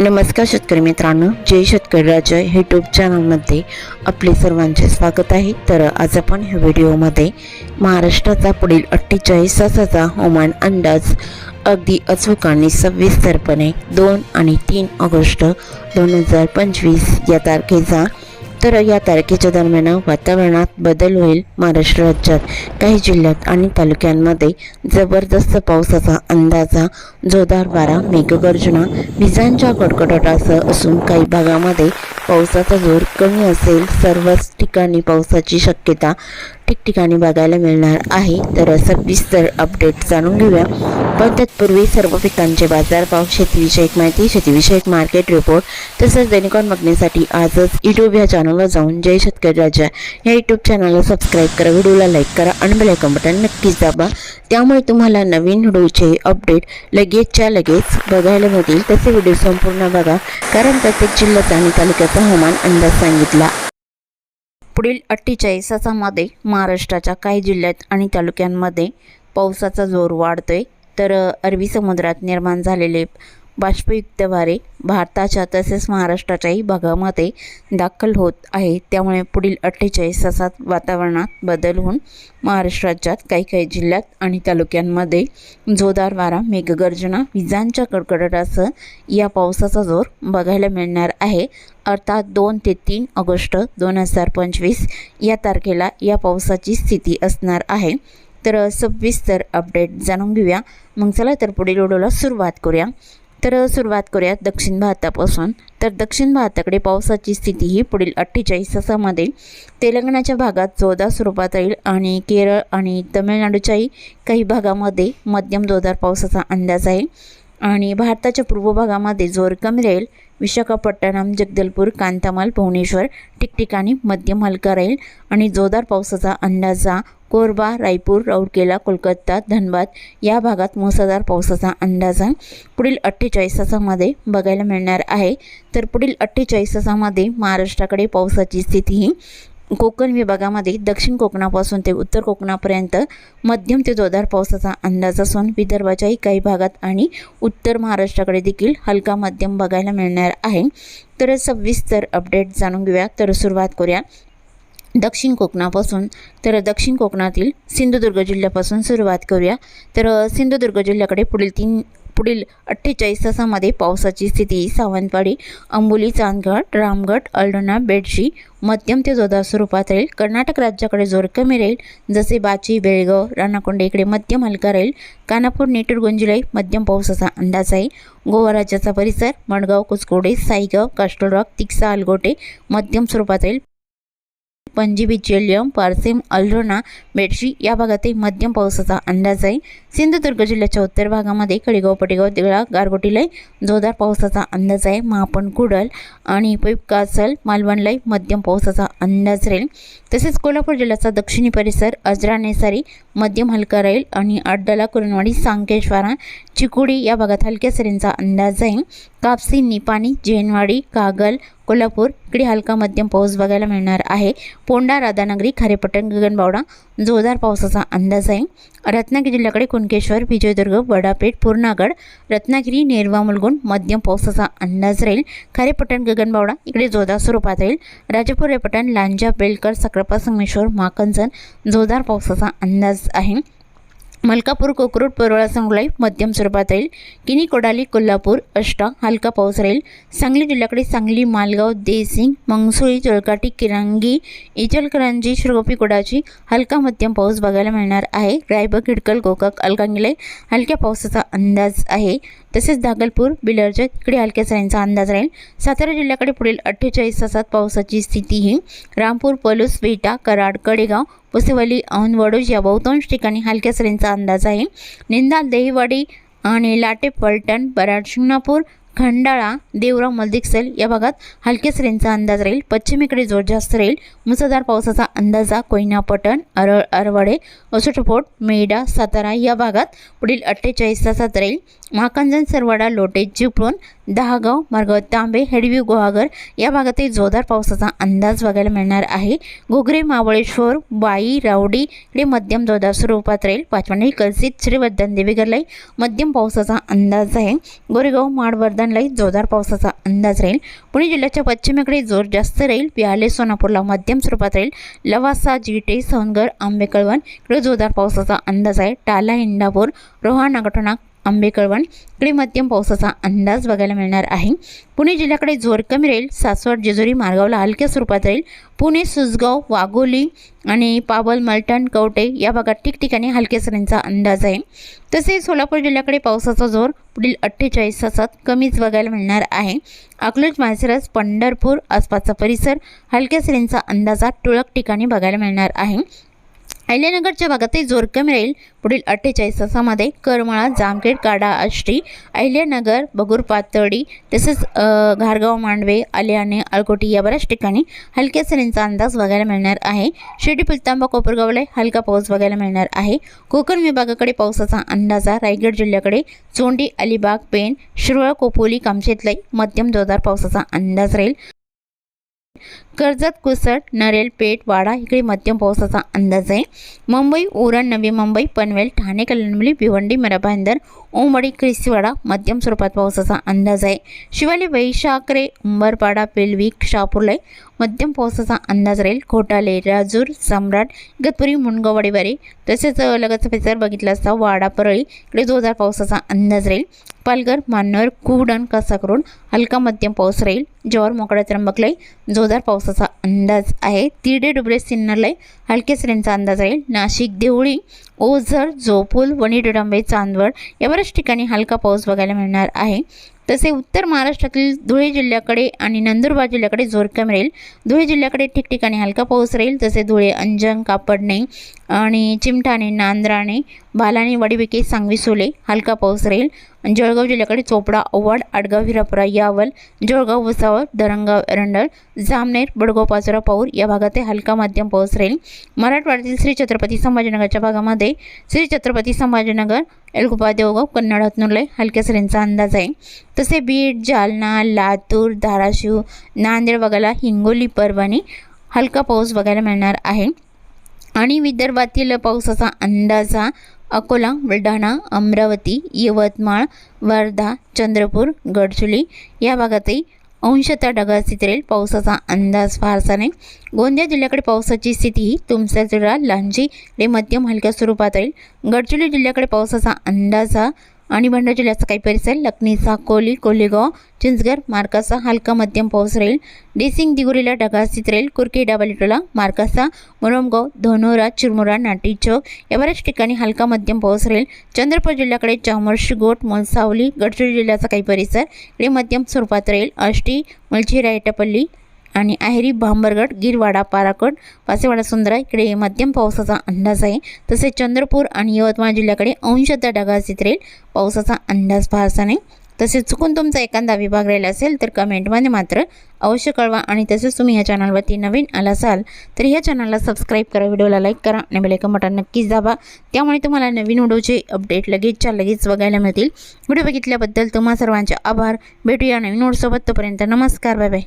नमस्कार शेतकरी मित्रांनो जय शेतकरी राजा यूट्यूब चॅनलमध्ये आपले सर्वांचे स्वागत आहे. तर आज आपण ह्या व्हिडिओमध्ये महाराष्ट्राचा पुढील अठ्ठेचाळीस तासाचा हवामान अंदाज अगदी अचूक आणि सविस्तरपणे दोन आणि तीन ऑगस्ट दोन हजार पंचवीस या तारखेचा तर या तारखेच्या दरम्यान वातावरणात बदल होईल महाराष्ट्र राज्यात. काही जिल्ह्यात आणि तालुक्यांमध्ये जबरदस्त पावसाचा अंदाजा जोरदार वारा मेघगर्जना विजांच्या कडकडाटासह असून काही भागामध्ये पावसाचा जोर कमी असेल. सर्वच ठिकाणी पावसाची शक्यता ठिकठिकाणी बघायला मिळणार आहे. तर सविस्तर अपडेट जाणून घेऊया. पण तत्पूर्वी सर्व पिकांचे बाजारभाव शेतीविषयक माहिती शेतीविषयक मार्केट रिपोर्ट तसंच दैनिकॉन बघण्यासाठी आजच यूट्यूब या चॅनलवर जाऊन जय शेतकरी राजा. या यूट्यूब चॅनलला सबस्क्राईब करा व्हिडिओला लाईक करा आणि बेलायकन बटन नक्कीच दाबा. त्यामुळे तुम्हाला नवीन व्हिडिओचे अपडेट लगेचच्या लगेच बघायला मिळतील. तसे व्हिडिओ संपूर्ण बघा कारण प्रत्येक जिल्ह्याचा आणि तालुक्याचा हवामान अंदाज सांगितला. पुढील अठ्ठेचाळीस तासामध्ये महाराष्ट्राच्या काही जिल्ह्यात आणि तालुक्यांमध्ये पावसाचा जोर वाढतोय. तर अरबी समुद्रात निर्माण झालेले बाष्पयुक्त वारे भारताच्या तसेच महाराष्ट्राच्याही भागामध्ये दाखल होत आहे. त्यामुळे पुढील अठ्ठेचाळीस तासात वातावरणात बदल होऊन महाराष्ट्र राज्यात काही काही जिल्ह्यात आणि तालुक्यांमध्ये जोरदार वारा मेघगर्जना विजांच्या कडकडाटासह या पावसाचा जोर बघायला मिळणार आहे. अर्थात दोन ते तीन ऑगस्ट दोन हजार पंचवीस या तारखेला या पावसाची स्थिती असणार आहे. तर सविस्तर अपडेट जाणून घेऊया. मग चला तर पुढील व्हिडिओला सुरुवात करूया. तर सुरुवात करूया दक्षिण भारतापासून. तर दक्षिण भारताकडे पावसाची स्थिती ही पुढील अठ्ठेचाळीस तासामध्ये. तेलंगणाच्या भागात जोरदार स्वरूपात राहील आणि केरळ आणि तमिळनाडूच्याही काही भागामध्ये मध्यम जोरदार पावसाचा अंदाज आहे. आणि भारताच्या पूर्व भागामध्ये जोर कमी राहील. विशाखापट्टणम जगदलपूर कांतामाल भुवनेश्वर ठिकठिकाणी मध्यम हलका राहील आणि जोरदार पावसाचा अंदाजा कोरबा रायपूर राऊरकेला कोलकाता धनबाद या भागात मुसळधार पावसाचा अंदाजा पुढील अठ्ठेचाळीस तासामध्ये बघायला मिळणार आहे. तर पुढील अठ्ठेचाळीस तासामध्ये महाराष्ट्राकडे पावसाची स्थिती ही कोकण विभागामध्ये दक्षिण कोकणापासून ते उत्तर कोकणापर्यंत मध्यम ते जोरदार पावसाचा अंदाज असून विदर्भाच्याही काही भागात आणि उत्तर महाराष्ट्राकडे देखील हलका मध्यम बघायला मिळणार आहे. तर सविस्तर अपडेट जाणून घेऊया. तर सुरुवात करूया. दक्षिण कोकणापासून तर दक्षिण कोकणातील सिंधुदुर्ग जिल्ह्यापासून सुरुवात करूया. तर सिंधुदुर्ग जिल्ह्याकडे पुढील तीन पुढील अठ्ठेचाळीस तासामध्ये पावसाची स्थिती सावंतवाडी अंबोली चांदगड रामगड अल्डना बेडशी मध्यम ते जोरदार स्वरूपात राहील. कर्नाटक राज्याकडे जोर कमी राहील. जसे बाची बेळगाव राणाकोंडे इकडे मध्यम हलका राहील. कानापूर नेटूर मध्यम पावसाचा अंदाज आहे. गोवा राज्याचा परिसर मडगाव कुचकोडे साईगाव कास्टोरॉक तिक्सा अलगोटे मध्यम स्वरूपात राहील. पणजी जेलियम पारसेम अल्रोना बेडशी या भागातही मध्यम पावसाचा अंदाज आहे. सिंधुदुर्ग जिल्ह्याच्या उत्तर भागामध्ये कडेगाव पटेगाव देगळा गारगोटीलाई जोरदार पावसाचा अंदाज आहे. महापण कुडल आणि पैप कासल मालवणलाई मध्यम पावसाचा अंदाज राहील. तसेच कोल्हापूर जिल्ह्याचा दक्षिणी परिसर अजरा नेसारी मध्यम हलका राहील आणि अड्डाला कुरणवाडी सांकेश्वरा चिकुडी या भागात हलक्या सरींचा अंदाज आहे. कापसी निपाणी जैनवाडी कागल कोल्हापूर इकडे हलका मध्यम पाऊस बघायला मिळणार आहे. पोंडा राधानगरी खारेपट्टण गगनबावडा जोरदार पावसाचा अंदाज आहे. रत्नागिरी जिल्ह्याकडे कुणकेश्वर विजयदुर्ग वडापेठ पूर्णागड रत्नागिरी नेरवा मुलगुण मध्यम पावसाचा अंदाज राहील. खारेपट्टण गगनबावडा इकडे जोरदार स्वरूपात राहील. राजापूर रेपटण लांजा बेलकर सक्रपा संगमेश्वर माकंजन जोरदार पावसाचा अंदाज आहे. मलकापूर कोकरूड परोळा सांगलाई मध्यम स्वरूपात राहील. किनी कोडाली कोल्हापूर अष्टा हलका पाऊस राहील. सांगली जिल्ह्याकडे सांगली मालगाव देसिंग मंगसुळी चोळकाटी किरांगी इचलकरंजी श्रोपी कोडाची हलका मध्यम पाऊस बघायला मिळणार आहे. रायबग हिडकल गोकाक अलकांगिले हलक्या पावसाचा अंदाज आहे. तसेच दागलपूर बिलरच्या इकडे हलक्या सरींचा अंदाज राहील. सातारा जिल्ह्याकडे पुढील अठ्ठेचाळीस तासात पावसाची स्थिती ही रामपूर पलूस वेटा कराड कडेगाव पुसेवली औंध वडोज या बहुतांश ठिकाणी हलक्या सरींचा अंदाज आहे. निंदाल देहीवाडी आणि लाटे पलटण बराड शिंगणापूर खंडाळा देवराव मलदिक्सेल या भागात हलक्या सरींचा अंदाज राहील. पश्चिमेकडे जोर जास्त राहील. मुसळधार पावसाचा अंदाजा कोयना पटण अरळ अरवडे असोटपोट मेडा सातारा या भागात पुढील अठ्ठेचाळीस तासात राहील. महाकांजन सरवाडा लोटे चिपळूण दहागाव मार्गाव तांबे हेडवी गुहागर या भागातही जोरदार पावसाचा अंदाज बघायला मिळणार आहे. घोगरे महाबळेश्वर बाई रावडी इकडे मध्यम जोरदार स्वरूपात राहील. पाचवणी कलसित श्रीवर्धन देवीगरलाही मध्यम पावसाचा अंदाज आहे. गोरेगाव माडवर्धनलाही जोरदार पावसाचा अंदाज राहील. पुणे जिल्ह्याच्या पश्चिमेकडे जोर जास्त राहील. पिहाले सोनापूरला मध्यम स्वरूपात राहील. लवासा जिटे सवनगर आंबेकळवण इकडे जोरदार पावसाचा अंदाज आहे. टाला इंदापूर रोहा नागठोणा आंबेकळवण. इकडे मध्यम पावसाचा अंदाज बघायला मिळणार आहे. पुणे जिल्ह्याकडे जोर कमी राहील. सासवड जेजुरी मार्गावला हलक्या स्वरूपात राहील. पुणे सुसगाव वाघोली आणि पावल मलटण कवटे या भागात ठिकठिकाणी हलक्या सरींचा अंदाज आहे. तसेच सोलापूर जिल्ह्याकडे पावसाचा जोर पुढील अठ्ठेचाळीस तासात कमीच बघायला मिळणार आहे. अकलूज माळशिरस पंढरपूर आसपासचा परिसर हलक्या सरींचा अंदाजा तुळक ठिकाणी बघायला मिळणार आहे. अहिल्यानगरच्या भागातही जोर कमी राहील. पुढील अठ्ठेचाळीस तासामध्ये करमाळा जामखेड काडा आष्टी अहिल्यानगर बगूर पातळी तसेच घारगाव मांडवे आल्याने अळकोटी या बऱ्याच ठिकाणी हलक्या सरींचा अंदाज बघायला मिळणार आहे. शिर्डी पुलतांबा कोपरगावला हलका पाऊस बघायला मिळणार आहे. कोकण विभागाकडे पावसाचा अंदाज रायगड जिल्ह्याकडे चोंडी अलिबाग पेण शिरवळ कोपोली कामशेतलाई मध्यम जोरदार पावसाचा अंदाज राहील. कर्जत कुसट नरेल पेठ वाडा इकडे मध्यम पावसाचा अंदाज आहे. मुंबई उरण नवी मुंबई पनवेल ठाणे कल्याणमुली भिवंडी मराभांदर ओमडी क्रिस्तीवाडा मध्यम स्वरूपात पावसाचा अंदाज आहे. शिवाली वैशाखरे उंबरपाडा पेलवी शहापूरलाई मध्यम पावसाचा अंदाज राहील. खोटाले राजूर सम्राट गतपुरी मुनगाववाडीवारी तसेच लगतचा परिसर बघितला असता वाडा परळी इकडे जोरदार पावसाचा अंदाज राहील. पालघर मान्नर कुडण कासाकरोड हलका मध्यम पाऊस राहील. जव्हार मोकळा त्र्यंबकलाई जोरदार पावसाचा अंदाज आहे. तिरडे डुबळे सिन्नरलाई हलक्या सरींचा अंदाज राहील नाशिक देवळी ओझर जोपूल वणी डुडांबे चांदवड या बऱ्याच ठिकाणी हलका पाऊस बघायला मिळणार आहे. तसे उत्तर महाराष्ट्रातील धुळे जिल्ह्याकडे आणि नंदुरबार जिल्ह्याकडे जोर कमी राहील धुळे जिल्ह्याकडे ठिकठिकाणी हलका पाऊस राहील तसे धुळे अंजन कापडणे आणि चिमठाणे नांद्राणे बालाने वडीबिके सांगवी सोले हलका पाऊस राहील. जळगाव जिल्ह्याकडे चोपडा ओवाड आडगाव हिरापुरा यावल जळगाव भुसावळ दरंगाव एरंडळ जामनेर बडगाव पाचोरा पाऊर या भागात हलका मध्यम पाऊस राहील. मराठवाड्यातील श्री छत्रपती संभाजीनगरच्या भागामध्ये श्री छत्रपती संभाजीनगर एलकुपा देवगाव कन्नड हतनूरला हलक्या सरींचा अंदाज आहे तसे बीड जालना लातूर धाराशिव नांदेड वगैरे हिंगोली परभणी हलका पाऊस बघायला मिळणार आहे आणि विदर्भातील पावसाचा हा अकोला बुलढाणा अमरावती यवतमाळ वर्धा चंद्रपूर गडचुली या भागातही अंशतः ढगाळ स्थिती राहील पावसाचा अंदाज फारसा नाही. गोंदिया जिल्ह्याकडे पावसाची स्थिती ही तुमचा जिल्हा लांजी आणि मध्यम हलक्या स्वरूपात राहील गडचिरोली जिल्ह्याकडे पावसाचा अंदाज हा आणि भंडारा जिल्ह्याचा काही परिसर लखनी साकोली कोलेगाव चिंचगड मार्कासा हलका मध्यम पाऊस राहील. डेसिंग दिगुरीला ढगास्थित राहील. कुरके डाबालिटोला मार्कासा मुरमगाव धनोरा चिरमुरा नाटी चौक या बऱ्याच ठिकाणी हलका मध्यम पाऊस राहील. चंद्रपूर जिल्ह्याकडे चामर्शी गोट मोलसावली गडचिरोली जिल्ह्याचा काही परिसर इकडे मध्यम स्वरूपात राहील. आष्टी मलचिरा एटापल्ली आणि आहेरी भांबरगड गिरवाडा पाराकड पासेवाडा सुंदरा इकडे मध्यम पावसाचा अंदाज आहे. तसेच चंद्रपूर आणि यवतमाळ जिल्ह्याकडे अंशतः ढगाळ राहील. पावसाचा अंदाज फारसा नाही. तसेच चुकून तुमचा एखादा विभाग राहिला असेल तर कमेंटमध्ये मात्र अवश्य कळवा आणि तसेच तुम्ही ह्या चॅनलवरती नवीन आला असाल तर ह्या चॅनलला सबस्क्राईब करा व्हिडिओला लाईक करा आणि बेलायकन बटन नक्कीच दाबा. त्यामुळे तुम्हाला नवीन व्हिडिओचे अपडेट लगेचच्या लगेच बघायला मिळतील. व्हिडिओ बघितल्याबद्दल तुम्हा सर्वांचे आभार. भेटूया नवीन व्हिडिओसोबत. तोपर्यंत नमस्कार. Bye bye